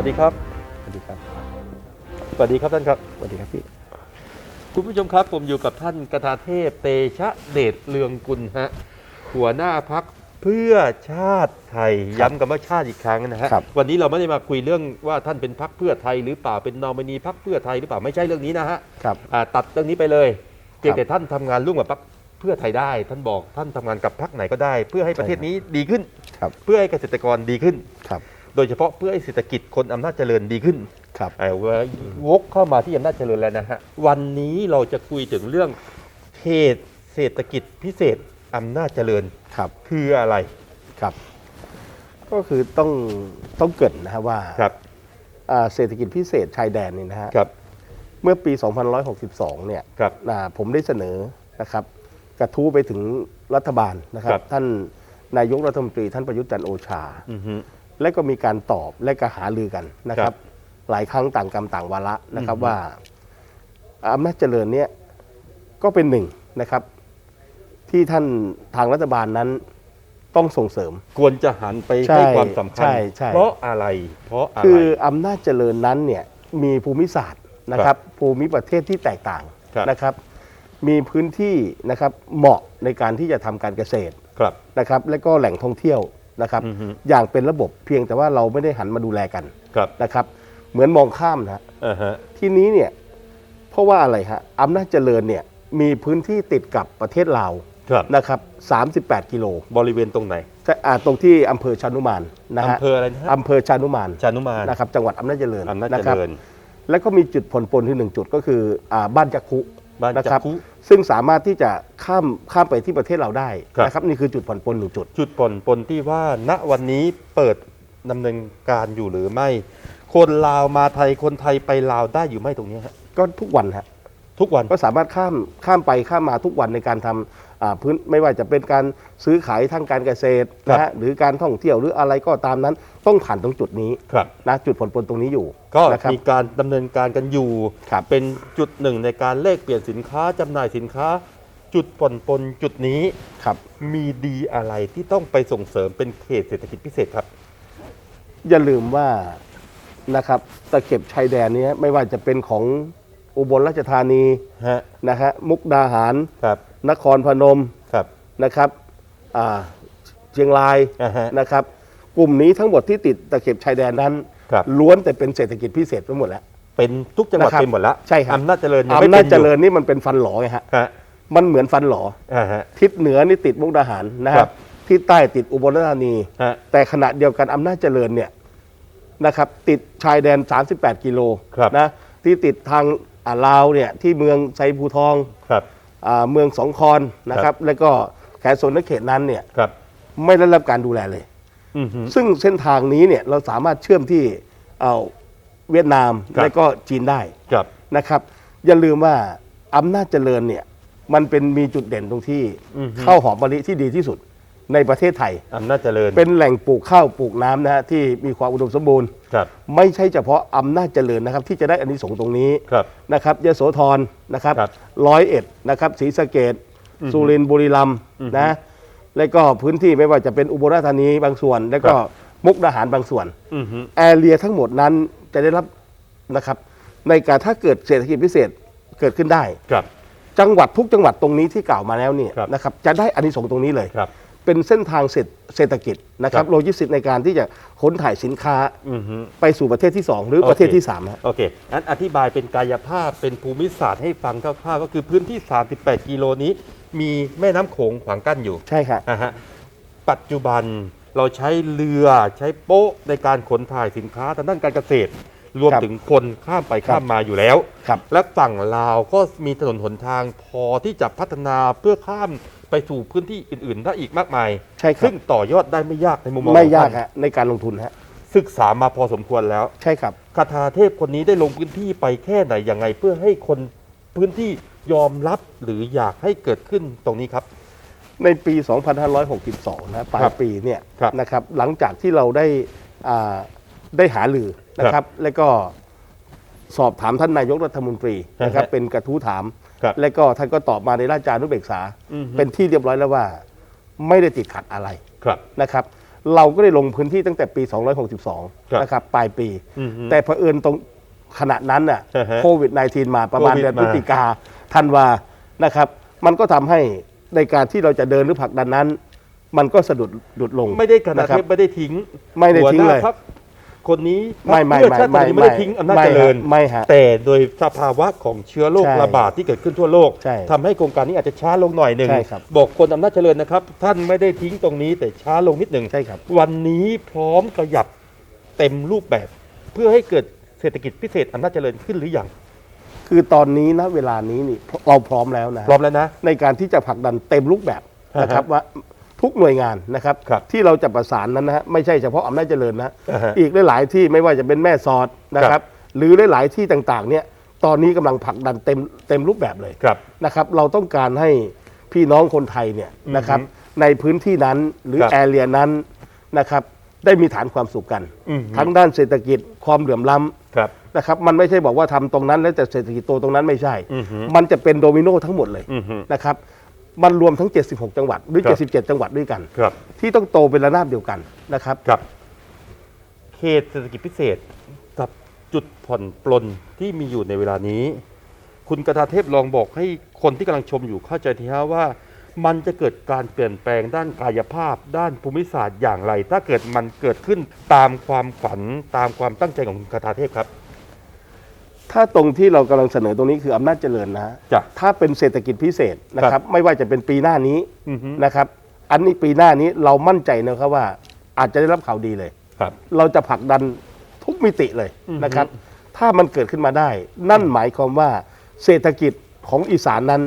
วัสดีครับสวัสดีครับ สวัสดีครับท่านครับสวัสดีครับพี่คุณผู้ชมครับผมอยู่กับท่านกทาเทพเตชะเดชเลืองกุลฮะหัวหน้าพักเพื่อชาติไทยย้ำกับว่าชาติอีกครั้งนะฮะครับ วันนี้เราไม่ได้มาคุยเรื่องว่าท่านเป็นพักเพื่อไทยหรือเปล่าเป็นนอมินีพักเพื่อไทยหรือเปล่าไม่ใช่เรื่องนี้นะฮะครับ อ่าตัดเรื่องนี้ไปเลยเพียงครับแต่ท่านทำงานร่วมกับพักเพื่อไทยได้ ท่านบอกท่านทำงานกับพักไหนก็ได้ เพื่อให้ประเทศนี้ดีขึ้น ครับ เพื่อให้เกษตรกรดีขึ้น ครับ โดยเฉพาะเพื่อให้เศรษฐกิจคนอำนาจเจริญดีขึ้นครับเอ่อวกเข้ามาที่อำนาจเจริญแล้วนะฮะวันนี้เราจะคุยถึงเรื่องเขตเศรษฐกิจพิเศษอำนาจเจริญครับคืออะไรครับ ก็คือต้องต้องเกริดนะฮะว่าครับอ่าเศรษฐกิจพิเศษชายแดนนี่นะฮะครับเมื่อปี2562 เนี่ยครับอ่าผมได้เสนอนะครับ กระทู้ไปถึงรัฐบาลนะครับครับท่านนายกรัฐมนตรีท่านประยุทธ์จันทร์โอชาอือฮึ และก็มีการตอบและก็หาลือกันนะคครัรับบหลายครั้งต่างกรรมต่างวาระนะครับอือฮึว่าอำนาจเจริญเนี่ยก็เป็นหนึ่งนะครับ ที่ท่านทางรัฐบาลนั้นต้องส่งเสริม ควรจะหันไปใช่ให้ความสำคัญใช่ใช่เพราะอะไร เพราะอะไรคืออำนาจเจริญนั้นเนี่ยมีภูมิศาสตร์นะครับ ภูมิประเทศที่แตกต่างครับนะครับ มีพื้นที่นะครับเหมาะในการที่จะทำการเกษตรครับนะครับ และก็แหล่งท่องเที่ยว นะครับอือฮึอย่างเป็นระบบเพียงแต่ว่าเราไม่ได้หันมาดูแลกันครับนะครับ เหมือนมองข้ามนะฮะอ่าฮะที่นี้เนี่ยเพราะว่าอะไรฮะอำนาจเจริญเนี่ยมีพื้นที่ติดกับประเทศลาวครับนะครับ 38 กิโล บริเวณตรงไหนแต่อ่าตรงที่อำเภอชานุมานนะฮะอำเภออะไรนะฮะอำเภอชานุมานชานุมานนะครับ จังหวัดอำนาจเจริญอำนาจนะเจครับริญ แล้วก็มีจุดผ่อนปลนที่หนึ่งจุดก็คืออาบ้านจักคุบ้า นนะจัครับคุซึ่งสามารถที่จะข้ามข้ามไปที่ประเทศเราได้ครับนะครับนี่คือจุดผ่อนปลนหนึ่งจุด จุดผ่อนปลนที่ว่าณวันนี้เปิดดำเนินการอยู่หรือไม่ คนลาวมาไทยคนไทยไปลาวได้อยู่ไหมตรงนี้ฮะก็ทุกวันฮะทุกวันก็สามารถข้ามข้ามไปข้ามมาทุกวันในการทำอ่า พื้นไม่ว่าจะเป็นการซื้อขายทางการเกษตรครับนะฮะหรือการท่องเที่ยวหรืออะไรก็ตามนั้น ต้องผ่านตรงจุดนี้ครับ นะจุดผ่อนปลนตรงนี้อยู่ก็นะครับ มีการดำเนินการกันอยู่ ครับเป็นจุดหนึ่งในการแลกเปลี่ยนสินค้าจำหน่ายสินค้า จุดผ่อนปลนจุดนี้ครับ มีดีอะไรที่ต้องไปส่งเสริมเป็นเขตเศรษฐกิจพิเศษครับ อย่าลืมว่านะครับตะเข็บชายแดนเนี้ไม่ว่าจะเป็นของอุบลราชธานีฮะนะฮะมุกดาหาร ครับ นครพนมครับนะครับอ่าเชียงรายอ่าฮะนะครับ กลุ่มนี้ทั้งหมดที่ติดตะเข็บชายแดนนั้นครับล้วนแต่เป็นเศรษฐกิจพิเศษทั้งหมดแล้วเป็นทุกจังหวัดนะครับเป็นหมดแล้วใช่ครับอำนาจเจริญยังไม่อำนาเป็จนเจอยู่ริญนี่มันเป็นฟันหลอไงฮะฮะมันเหมือนฟันหลออ่าฮะทิศเหนือนี่ติดมุกดาหารนะครัฮะบที่ใต้ติดอุบลราชธานีฮะแต่ขณะเดียวกันอำนาจเจริญเนี่ยนะครับ ติดชายแดน 38 กิโลครับนะที่ติดทางอ่าลาวเนี่ยที่เมืองไซภูทองครับอ่า เมืองสองคอนนะครับ แล้วก็แขนโซนนเขตนั้นเนี่ยครับไม่ได้รับการดูแลเลยอือฮึซึ่งเส้นทางนี้เนี่ยเราสามารถเชื่อมที่เอาเวียดนามครับและก็จีนได้ครับนะครับ อย่าลืมว่าอำนาจเจริญเนี่ยมันเป็นมีจุดเด่นตรงที่อือฮึข้าวหอมมะลิที่ดีที่สุด ในประเทศไทย อำนาจเจริญ เป็นแหล่งปลูกข้าวปลูกน้ำนะฮะที่มีความอุดมสมบูรณ์ ครับ ไม่ใช่เฉพาะอำนาจเจริญนะครับ ที่จะได้อานิสงส์ตรงนี้ครับนะครับยโสธรนะครับครับร้อยเอ็ดนะครับศรีสะเกดสุรินทร์บุรีรัมย์อือฮึนะแล้วก็พื้นที่ไม่ว่าจะเป็นอุบลราชธานีบางส่วน แล้วก็ครับ มุกดาหารบางส่วน อือฮึ แอเรียทั้งหมดนั้นจะได้รับนะครับ ในการถ้าเกิดเศรษฐกิจพิเศษเกิดขึ้นได้ ครับ จังหวัดทุกจังหวัดตรงนี้ที่กล่าวมาแล้วเนี่ยครับนะครับจะได้อานิสงส์ตรงนี้เลย ครับ เป็นเส้นทางเศรษฐเศรษฐกิจนะครับครับโลจิสติกส์ในการที่จะขนถ่ายสินค้าอือฮึไปสู่ประเทศที่ 2 หรือโอเคประเทศที่3ฮะโอเคงั้นอธิบายเป็นกายภาพเป็นภูมิศาสตร์ให้ฟังคร่าวๆก็คือพื้นที่ 38 กิโลนี้ มีแม่น้ำโขงขวางกั้นอยู่ใช่ค่ะอ่าฮะปัจจุบันเราใช้เรือใช้โป๊ะในการขนถ่ายสินค้าทางด้านการเกษตร รวมครับถึงคนข้ามไปข้ามมาอยู่แล้วครับและฝั่งลาวก็มีถนนหนทางพอที่จะพัฒนาเพื่อข้าม ไปสู่พื้นที่อื่นๆได้อีกมากมาย ใช่ครับ ซึ่งต่อยอดได้ไม่ยากในมุมมองไม่ของยากท่นฮะในการลงทุนฮะศึกษามาพอสมควรแล้ว ใช่ครับ คาถาเทพคนนี้ได้ลงพื้นที่ไปแค่ไหนยังไงเพื่อให้คนพื้นที่ยอมรับหรืออยากให้เกิดขึ้นตรงนี้ครับ ในปี 2562 นะปลายครับปีเนี่ยครับนะครับหลังจากที่เราได้อ่าได้หาลือนะคครัรับบแล้วก็สอบถามท่านนายกรัฐมนตรีนะครับฮะเป็นกระทู้ถาม ครับและก็ท่านก็ตอบมาในราชจานุเบกษา อือฮึ เป็นที่เรียบร้อยแล้วว่า ไม่ได้ติดขัดอะไรครับ นะครับ เราก็ได้ลงพื้นที่ตั้งแต่ปีครับ262 นะครับ ปลายปี อือฮึแต่เผอิญตรงขณะนั้นน่ะอ่าฮะโควิด -19 มาประมาณโควิดเดือนมาพฤศจิกาธันวานะครับ มันก็ทำให้ในการที่เราจะเดินหรือผลักดันนั้น มันก็สะดุดหลุดลงไม่ได้คณะนะครัเทบพไม่ได้ทิ้งไม่ได้ทิ้งเลย หัวหน้าพรร คคนนี้พรรคไม่ไม่เพื่อไม่ชาติคนนี้ไม่ไม่ได้ทิ้งอำนาจไม่เจริญฮะไม่ฮะ แต่โดยสภาวะของเชื้อโรคใช่ระบาดที่เกิดขึ้นทั่วโลกใช่ทำให้โครงการนี้อาจจะช้าลงหน่อยหนึ่งใช่ครับบอกคนอำนาจเจริญนะครับ ท่านไม่ได้ทิ้งตรงนี้แต่ช้าลงนิดหนึ่งใช่ครับ วันนี้พร้อมขยับเต็มรูปแบบ เพื่อให้เกิดเศรษฐกิจพิเศษอำนาจเจริญขึ้นหรือยังคือตอนนี้นะเวลานี้นี่เราพร้อมแล้วนะ พร้อมแล้วนะ ในการที่จะผลักดันเต็มรูปแบบนะครับอ่าฮะว่า ทุกหน่วยงานนะครับครับที่เราจะประสานนั้นนะฮะไม่ใช่เฉพาะอำนาจเจริญนะอ่าฮะอีกหลายๆที่ไม่ว่าจะเป็นแม่สอดนะคครัรับ บ หรือหลายๆที่ต่างๆเนี่ยตอนนี้กำลังผลักดันเต็มเต็มรูปแบบเลย ครับ นะครับเราต้องการให้พี่น้องคนไทยเนี่ยนะครับในพื้นที่นั้นหรือครับแอเรียนั้นนะครับได้มีฐานความสุขกัน อืมทั้งด้านเศรษฐกิจความเหลื่อมล้ำครับนะครับมันไม่ใช่บอกว่าทำตรงนั้นแล้วจะเศรษฐกิจโตตรงนั้นไม่ใช่ อือฮึมันจะเป็นโดมิโนทั้งหมดเลยอือฮึนะครับ มันรวมทั้ง 76 จังหวัดหรือ ครับ 77 จังหวัดด้วยกัน ครับที่ต้องโตเป็นระนาบเดียวกันนะครับ ครับ เขตเศรษฐกิจพิเศษกับจุดผ่อนปลนที่มีอยู่ในเวลานี้ คุณกระทาเทพลองบอกให้คนที่กำลังชมอยู่เข้าใจทีฮะว่า มันจะเกิดการเปลี่ยนแปลงด้านกายภาพ ด้านภูมิศาสตร์อย่างไร ถ้าเกิดมันเกิดขึ้นตามความฝันตามความตั้งใจของคุณกระทาเทพครับ ถ้าตรงที่เรากำลังเสนอตรงนี้คืออำนาจเจริญนะฮะจ้ะถ้าเป็นเศรษฐกิจพิเศษนะคครัรับบ ไม่ว่าจะเป็นปีหน้านี้อือฮึนะครับ อันนี้ปีหน้านี้เรามั่นใจนะครับว่าอาจจะได้รับข่าวดีเลย ครับ เราจะผลักดันทุกมิติเลยอือฮึนะครับ ถ้ามันเกิดขึ้นมาได้ นั่นหมายความว่าเศรษฐกิจของอีสานนั้น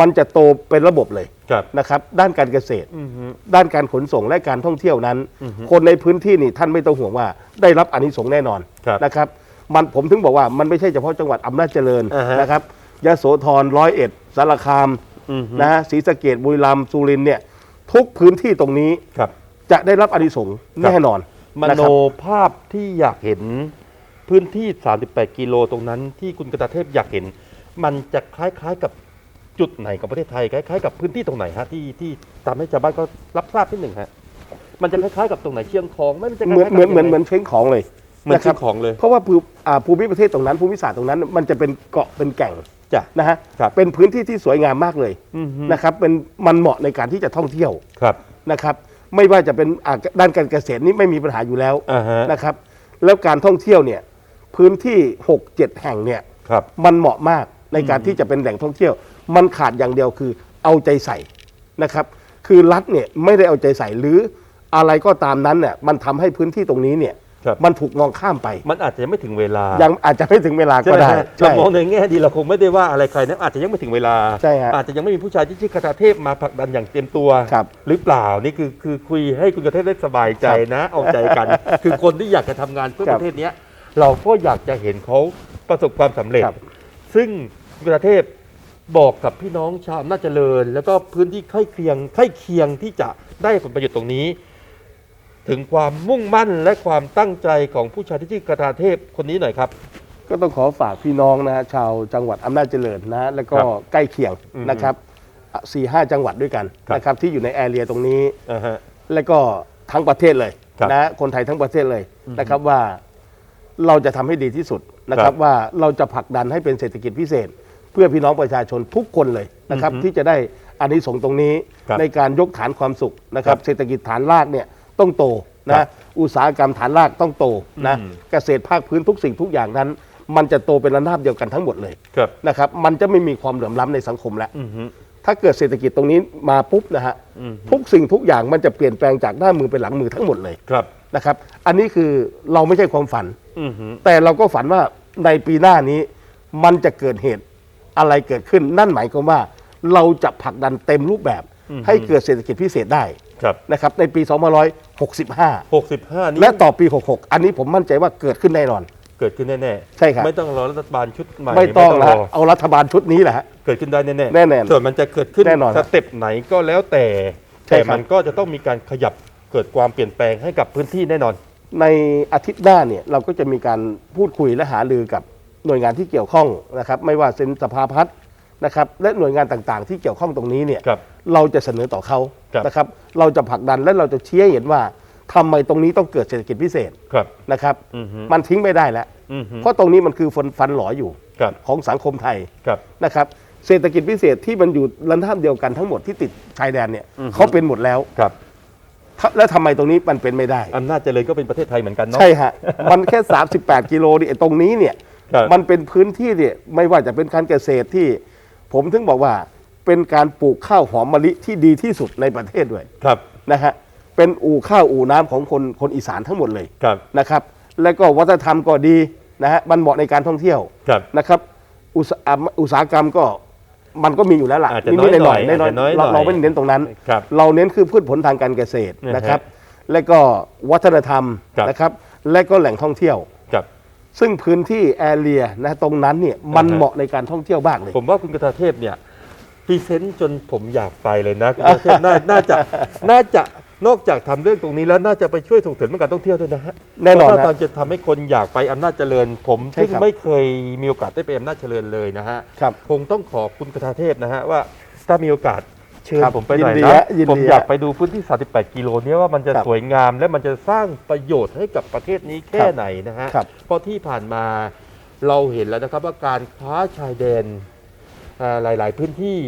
มันจะโตเป็นระบบเลยครับ นะครับ ด้านการเกษตร อือฮึ ด้านการขนส่งและการท่องเที่ยวนั้นอือฮึคนในพื้นที่นี่ท่านไม่ต้องห่วงว่าได้รับอานิสงส์แน่นอนครับ นะครับ มันผมถึงบอกว่ามันไม่ใช่เฉพาะจังหวัดอำนาจเจริญอ่าฮะ นะครับยโสธรร้อยเอ็ดสารคามอือฮึนะฮะศรีสะเกดบุรีรัมย์สุรินทร์เนี่ยทุกพื้นที่ตรงนี้ครับ จะได้รับอานิสงส์ครับแน่นอนมนะโนครับ ภาพที่อยากเห็นพื้นที่ 38 กิโลตรงนั้น ที่คุณกระตาเทพอยากเห็น มันจะคล้ายๆกับจุดไหนของประเทศไทยคล้ายๆกับพื้นที่ตรงไหนฮะที่ที่ทำให้ชาวบ้านก็รับทราบนิดหนึ่งฮะมันจะคล้ายๆกับตรงไหนเชียงของไหมมันจะคเหมือนล้ายๆเหมือนเหมือนเหมือนกับเช้งของเลย เหมือนนะคเชีรัยงของเลย เพราะว่าภูอ่าภูมิประเทศตรงนั้นภูมิศาสตร์ตรงนั้น มันจะเป็นเกาะเป็นแก่งจ้ะนะฮะครับเป็นพื้นที่ที่สวยงามมากเลยอือฮึ นะครับเป็นมันเหมาะในการที่จะท่องเที่ยวครับ นะครับ ไม่ว่าจะเป็นอ่าด้านการเกษตรนี่ไม่มีปัญหาอยู่แล้วอ่าฮะ นะครับ แล้วการท่องเที่ยวเนี่ยพื้นที่ 6 7 แห่งเนี่ยครับ มันเหมาะมากในการที่จะเป็นแหล่งท่องเที่ยว มันขาดอย่างเดียวคือเอาใจใส่นะครับ คือรัฐเนี่ยไม่ได้เอาใจใส่หรืออะไรก็ตามนั้นเนี่ยมันทำให้พื้นที่ตรงนี้เนี่ย ครับมันถูกมองข้ามไป มันอาจจะยังไม่ถึงเวลายังอาจจะไม่ถึงเวลาใช่ก็ไหมได้ฮะเราใช่มองในแง่ดีเราคงไม่ได้ว่าอะไรใครนะอาจจะยังไม่ถึงเวลา ใช่ฮะอาจจะยังไม่มีผู้ชายที่ชื่อกระตาเทพมาผลักดันอย่างเต็มตัวครับหรือเปล่านี่คือคือคุยให้คุณกระเทพได้สบายใจนะเอาใจกัน คือคนที่อยากจะทำงานเพื่อครัปบระเทศเนี้ยเราก็อยากจะเห็นเขาประสบความสำเร็จครับซึ่งคุณกระเทพบอกกับพี่น้องชาวอำนาจเจริญ แล้วก็พื้นที่ใกล้เคียงใกล้เคียงที่จะได้ผลประโยชน์ตรงนี้ ถึงความมุ่งมั่นและความตั้งใจของผู้ชายที่ชื่อกระทาเทพคนนี้หน่อยครับ ก็ต้องขอฝากพี่น้องนะฮะชาวจังหวัดอำนาจเจริญนะฮะแล้วก็ครับใกล้เคียงอือฮึนะครับสี่ห้าจังหวัดด้วยกันครับ นะครับที่อยู่ในแอเรียตรงนี้ อ่าฮะ แล้วก็ทั้งประเทศเลยครับนะคนไทยทั้งประเทศเลยนะครับว่าเราจะทำให้ดีที่สุดนะคครัรับบว่าเราจะผลักดันให้เป็นเศรษฐกิจพิเศษ เพื่อพี่น้องประชาชนทุกคนเลยนะครับอือฮึที่จะได้อานิสงส์ตรงนี้ครับในการยกฐานความสุขนะครับครับเศรษฐกิจฐานรากเนี่ย ต้องโตครันะบอุตสาหกรรมฐานรากต้องโตนะอืมเกษตรภาคพื้นทุกสิ่งทุกอย่างนั้น มันจะโตเป็นระนาบเดียวกันทั้งหมดเลยครับนะครับมันจะไม่มีความเหลื่อมล้ำในสังคมแล้วอือฮึถ้าเกิดเศรษฐกิจตรงนี้มาปุ๊บนะฮะอืมทุกสิ่งทุกอย่างมันจะเปลี่ยนแปลงจากหน้ามือไปหลังมือทั้งหมดเลยครับนะครับ อันนี้คือเราไม่ใช่ความฝันอือฮึแต่เราก็ฝันว่าในปีหน้านี้มันจะเกิดเหตุอะไรเกิดขึ้น นั่นหมายความว่าเราจะผลักดันเต็มรูปแบบให้เกิดเศรษฐกิจพิเศษได้ครับนะครับในปี2565ห กสิบห้านี้และต่อปี 66 อันนี้ผมมั่นใจว่าเกิดขึ้นแน่นอน เกิดขึ้นแน่ๆใช่ครับ ไม่ต้องรอรัฐบาลชุดใหม่ไม่ต้องรแล้วเอารัฐบาลชุดนี้แหละฮะเกิดขึ้นได้แน่ๆแน่ๆส่วนมันจะเกิดขึ้นแน่นอนสเต็ปไหนก็แล้วแต่ใช่แต่ครับมันก็จะต้องมีการขยับเกิดความเปลี่ยนแปลงให้กับพื้นที่แน่นอน ในอาทิตย์หน้าเนี่ยเราก็จะมีการพูดคุยและหารือกับหน่วยงานที่เกี่ยวข้องนะครับ ไม่ว่าเป็นสภาพัฒน์ นะครับและหน่วยงานต่างๆ ที่เกี่ยวข้องตรงนี้เนี่ยครับเราจะเสนอต่อเขาครับ นะครับเราจะผลักดันและเราจะชี้ให้เห็นว่าทำไมตรงนี้ต้องเกิดเศรษฐกิจพิเศษครับ นะครับอือฮึ มันทิ้งไม่ได้แล้ว อือฮึเพราะตรงนี้มันคือฟันฟันหลออยู่ครับของสังคมไทย ครับ นะครับเศรษฐกิจพิเศษที่มันอยู่รันท่ามเดียวกันทั้งหมดที่ติดชายแดนเนี่ยอือฮึเขาเป็นหมดแล้วครับถ้าแล้วทำไมตรงนี้มันเป็นไม่ได้ อำนาจเจริญก็เป็นประเทศไทยเหมือนกันเนาะ ใช่ฮะ มันแค่ 38 กิโลนี่ไอ้ตรงนี้เนี่ยครับมันเป็นพื้นที่เนี่ยไม่ว่าจะเป็นการเกษตรที่ ผมถึงบอกว่าเป็นการปลูกข้าวหอมมะลิที่ดีที่สุดในประเทศด้วยครับนะฮะเป็นอู่ข้าวอู่น้ำของคนคนอีสานทั้งหมดเลยครับนะครับ แล้วก็วัฒนธรรมก็ดีนะฮะมันเหมาะในการท่องเที่ยวครับนะครับอุตสาหอุตสาหกรรมก็มันก็มีอยู่แล้วล่ะอาจจะนิดๆหน่อยน้อยๆๆน้อยอาจจะน้อยๆๆเราเราไม่ได้เน้นตรงนั้นครับเราเน้นคือพืชผลทางการเกษตรนะฮะนะครับ และก็วัฒนธรรมครับนะครับ และก็แหล่งท่องเที่ยวครับ ซึ่งพื้นที่แอเรียนะตรงนั้นเนี่ยมันอ่าฮะเหมาะในการท่องเที่ยวมากเลย ผมว่าคุณกระทาเทพเนี่ยพรีเซนต์จนผมอยากไปเลยนะคุณกระทาเทพน่าน่าจะน่าจะนอกจากทำเรื่องตรงนี้แล้วน่าจะไปช่วยส่งเสริมเรื่องการท่องเที่ยวด้วยนะฮะแน่นอนเพราะนะว่าจะทำให้คนอยากไปอำนาจเจริญ ผมใช่ซึ่งครับไม่เคยมีโอกาสได้ไปอำนาจเจริญเลยนะฮะครับคงต้องขอบคุณกระทาเทพนะฮะว่าถ้ามีโอกาส เชิญครับผมไปหน่อยยินดีนะฮะยินดีผมอยากฮะ ไปดูพื้นที่ 38 กิโลเนี้ว่ามันจะครับสวยงามและมันจะสร้างประโยชน์ให้กับประเทศนี้แค่ครับไหนนะฮะ ครับ เพราะที่ผ่านมาเราเห็นแล้วนะครับว่าการค้าชายแดนอ่าหลาย ๆ พื้นที่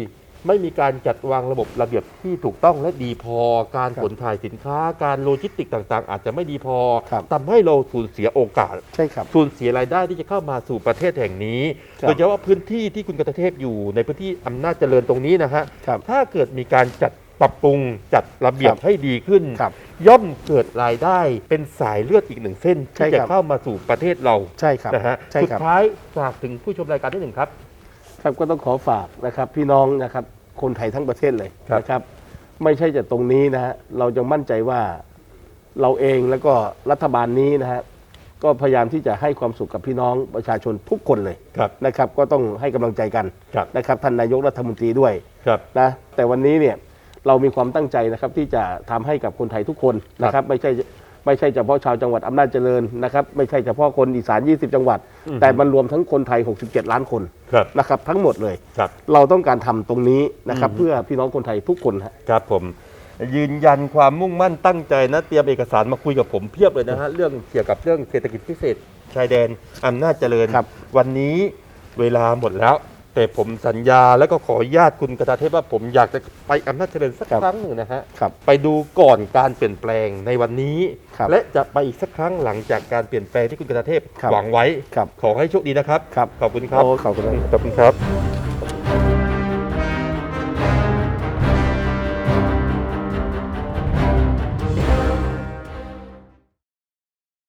ไม่มีการจัดวางระบบระเบียบที่ถูกต้องและดีพอ การครับขนถ่ายสินค้า การโลจิสติกต่างๆ อาจจะไม่ดีพอครับทำให้เราสูญเสียโอกาส ใช่ครับ สูญเสียรายได้ที่จะเข้ามาสู่ประเทศแห่งนี้ ครับโดยเฉพาะพื้นที่ที่คุณกตเทพอยู่ในพื้นที่อำนาจเจริญตรงนี้นะฮะ ครับถ้าเกิดมีการจัดปรับปรุงจัดระเบียบครับให้ดีขึ้น ครับย่อมเกิดรายได้เป็นสายเลือดอีกหนึ่งเส้น ใช่ที่จะครับ เข้ามาสู่ประเทศเราใช่ครับนะฮะใช่สุดครับ ท้ายฝากถึงผู้ชมรายการที่หนึ่งครับ ครับก็ต้องขอฝากนะครับพี่น้องนะครับคนไทยทั้งประเทศเลยครับนะครับ ไม่ใช่แต่ตรงนี้นะฮะเราจะมั่นใจว่าเราเองแล้วก็รัฐบาลนี้นะฮะก็พยายามที่จะให้ความสุขกับพี่น้องประชาชนทุกคนเลยครับนะครับ ก็ต้องให้กำลังใจกันครับนะครับท่านนายกรัฐมนตรีด้วยครับนะแต่วันนี้เนี่ยเรามีความตั้งใจนะครับที่จะทำให้กับคนไทยทุกคนนะครับ ไม่ใช่ ไม่ใช่เฉพาะชาวจังหวัดอำนาจเจริญนะครับไม่ใช่เฉพาะคนอีสาน 20 จังหวัดอือฮึแต่มันรวมทั้งคนไทย 67 ล้านคนครับนะครับทั้งหมดเลยครับ เราต้องการทำตรงนี้นะครับอือฮึเพื่อพี่น้องคนไทยทุกคนฮะ ครับผม ยืนยันความมุ่งมั่นตั้งใจนะเตรียมเอกสารมาคุยกับผมเพียบเลยนะฮะเรื่องเกี่ยวกับเรื่องเศรษฐกิจพิเศษชายแดนอำนาจเจริญครับ วันนี้เวลาหมดแล้ว แต่ผมสัญญาแล้วก็ขออนุญาตคุณกระตาเทพว่าผมอยากจะไปอำนาจเจริญสักครั้งหนึ่งนะฮะครับไปดูก่อนการเปลี่ยนแปลงในวันนี้ ครับและจะไปอีกสักครั้งหลังจากการเปลี่ยนแปลงที่คุณกระตาเทพครับหวังไว้ ครับขอให้โชคดีนะครับ ครับขอบคุณครับโอ้ขอบคุณครับ ขอบคุณครับ